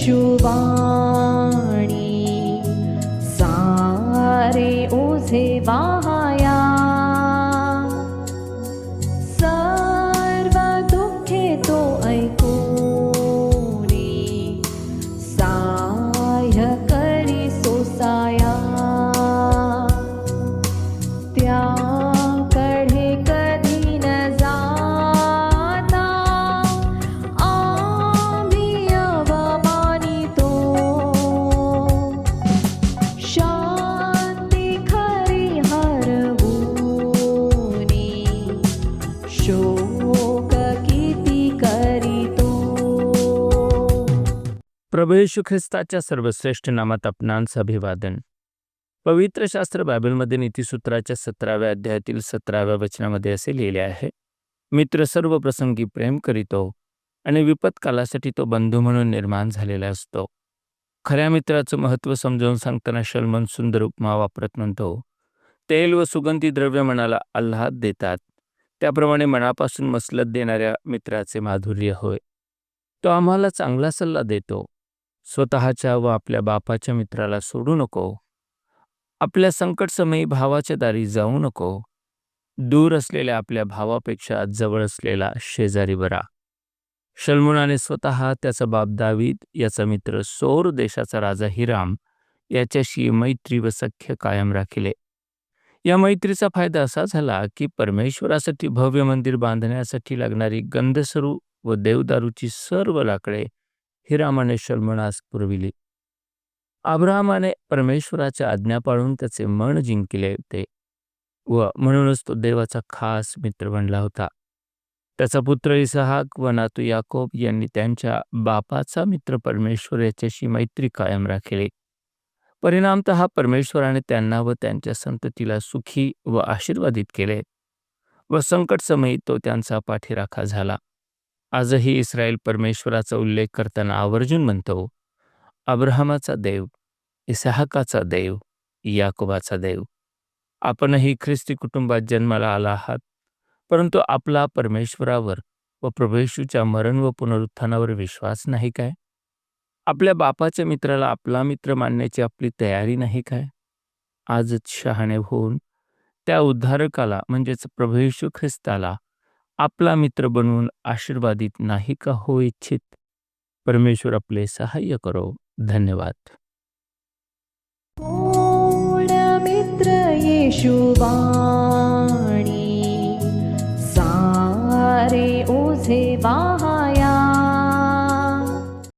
शुवाणी सारे ओझे वाया प्रभू येशू ख्रिस्ताच्या सर्वश्रेष्ठ नामात आपणांस अभिवादन पवित्र शास्त्र बायबलमध्ये नीतिसूत्राच्या सतराव्या अध्यायातील सतराव्या वचनामध्ये असे लिहिले आहे मित्र सर्व प्रसंगी प्रेम करीतो आणि विपत्कालासाठी तो बंधू म्हणून निर्माण झालेला असतो. खऱ्या मित्राचं महत्त्व समजावून सांगताना शलमन सुंदर उपमा वापरत म्हणतो तेल व सुगंधी द्रव्य मनाला आल्हाद देतात. त्याप्रमाणे मनापासून मसलत देणाऱ्या मित्राचे माधुर्य होय. तो आम्हाला चांगला सल्ला देतो. स्वतःच्या व आपल्या बापाच्या मित्राला सोडू नको. आपल्या संकटसमयी भावाच्या दारी जाऊ नको. दूर असलेल्या आपल्या भावापेक्षा जवळ असलेला शेजारी बरा. शल्मुनाने स्वतः त्याचा बाप दावीद याचा मित्र सोर देशाचा राजा हिराम याच्याशी मैत्री व सख्य कायम राखिले. या मैत्रीचा फायदा असा झाला की परमेश्वरासाठी भव्य मंदिर बांधण्यासाठी लागणारी गंधसरू व देवदारूची सर्व लाकडे हिरामाने शर्मनास पुरविली. अब्राहमाने परमेश्वराच्या आज्ञा पाळून त्याचे मन जिंकले होते व म्हणूनच तो देवाचा खास मित्र बनला होता. त्याचा पुत्र इसहाक व नातू याकोब यांनी त्यांच्या बापाचा मित्र परमेश्वर याच्याशी मैत्री कायम राखली. परिणामतः परमेश्वराने त्यांना व त्यांच्या संततीला सुखी व आशीर्वादित केले व संकट समयी तो त्यांचा पाठीराखा झाला. आजही इस्रायल परमेश्वराचा उल्लेख करताना आवर्जून म्हणतो अब्राहमाचा देव इसहाकाचा देव याकोबाचा देव आपणही ख्रिस्ती कुटुंबात जन्माला आला आहात परंतु आपला परमेश्वरावर व प्रभेशूच्या मरण व पुनरुत्थानावर विश्वास नाही काय? आपल्या बापाच्या मित्राला आपला मित्र मानण्याची आपली तयारी नाही काय? आजच शहाणे होऊन त्या उद्धारकाला म्हणजेच प्रभू येशू ख्रिस्ताला आपला मित्र बनवून आशीर्वादित नाही का हो इच्छित? परमेश्वर आपले सहाय्य करो. धन्यवाद. मित्र येशुवाणी सारे ओझे वाह